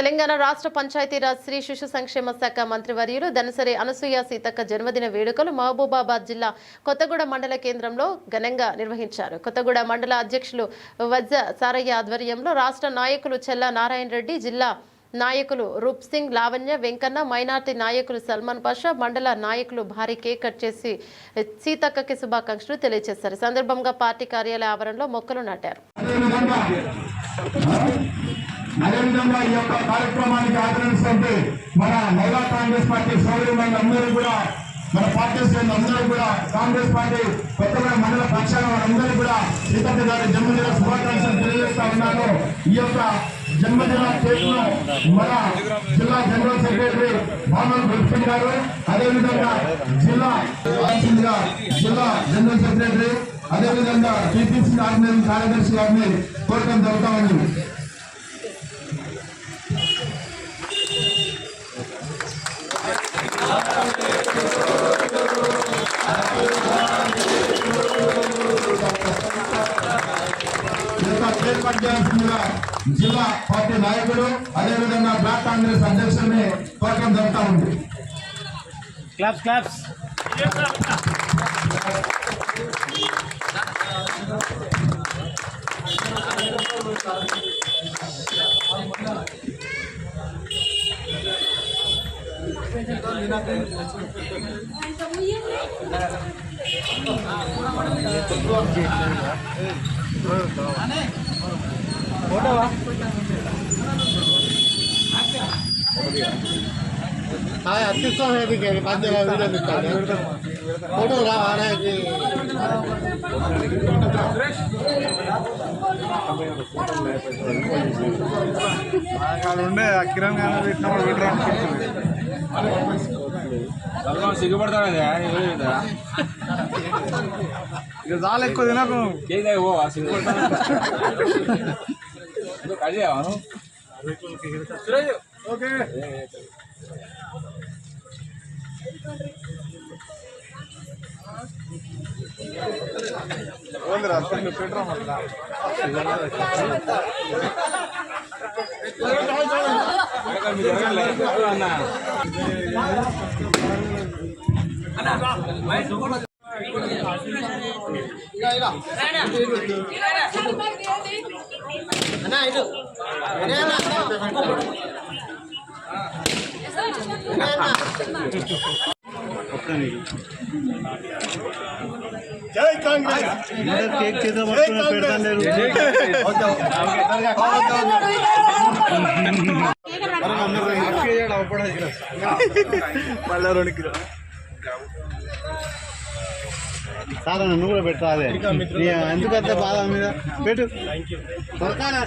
తెలంగాణ రాష్ట్ర పంచాయతీరాజ్ శ్రీ శిశు సంక్షేమ శాఖ మంత్రివర్యులు దనసరి అనసూయ సీతక్క జన్మదిన వేడుకలు మహబూబాబాద్ జిల్లా కొత్తగూడ మండల కేంద్రంలో ఘనంగా నిర్వహించారు. కొత్తగూడ మండల అధ్యక్షులు వజ్జ సారయ్య ఆధ్వర్యంలో రాష్ట్ర నాయకులు చెల్ల నారాయణ రెడ్డి జిల్లా నాయకులు రూప్ సింగ్ లావణ్య వెంకన్న మైనార్టీ నాయకులు సల్మాన్ పాషా మండల నాయకులు భారీ కేక్ కట్ చేసి సీతక్కకి శుభాకాంక్షలు తెలియజేశారు. సందర్భంగా పార్టీ కార్యాలయ ఆవరణలో మొక్కలు నాటారు. అదేవిధంగా ఈ యొక్క కార్యక్రమానికి ఆదరిస్తుంటే మన మహిళా కాంగ్రెస్ పార్టీ సోదరులందరూ అందరూ కూడా మన పార్టీ శ్రేణులు అందరూ కూడా కాంగ్రెస్ పార్టీ కొత్తగా మండల పక్షాల వారందరూ కూడా సీతక్క గారి జన్మదిన శుభాకాంక్షలు తెలియజేస్తా ఉన్నాను. ఈ యొక్క జన్మదిన కేసును మన జిల్లా జనరల్ సెక్రటరీ భావన గుల్ఫిన్ గారు అదేవిధంగా జిల్లా జిల్లా జనరల్ సెక్రటరీ అదేవిధంగా టీపీసీ ఆర్గనైజింగ్ కార్యదర్శి గారిని కోరటం జరుగుతా ఉంది. జిల్లా పార్టీ నాయకుడు అదేవిధంగా బ్లాక్ కాంగ్రెస్ అధ్యక్షుడిని కోరటం జరుగుతా ఉంది క్లాప్స్ క్లాప్స్ Thank you. అత్యుత్సవం ఏది మధ్యలో వీడియో ఫోటో రావాలకి ఉండే అక్కిరం కానీ పెట్టినప్పుడు పెట్టరు అనుకుంటుంది సిగ్గుపడతాడు ఇక చాలా ఎక్కువ తినకు కట్ చేయవా ఓకే. ఓందిరా పెట్టరా మళ్ళా అన్న జై కాంగ్రెస్ కేక్ చేద్దాం పెడతాను మళ్ళా రెండు కిలో. సార్ నన్ను కూడా పెట్టాలి ఎందుకంటే బాధ మీద? పెట్టు. దొరకాలా?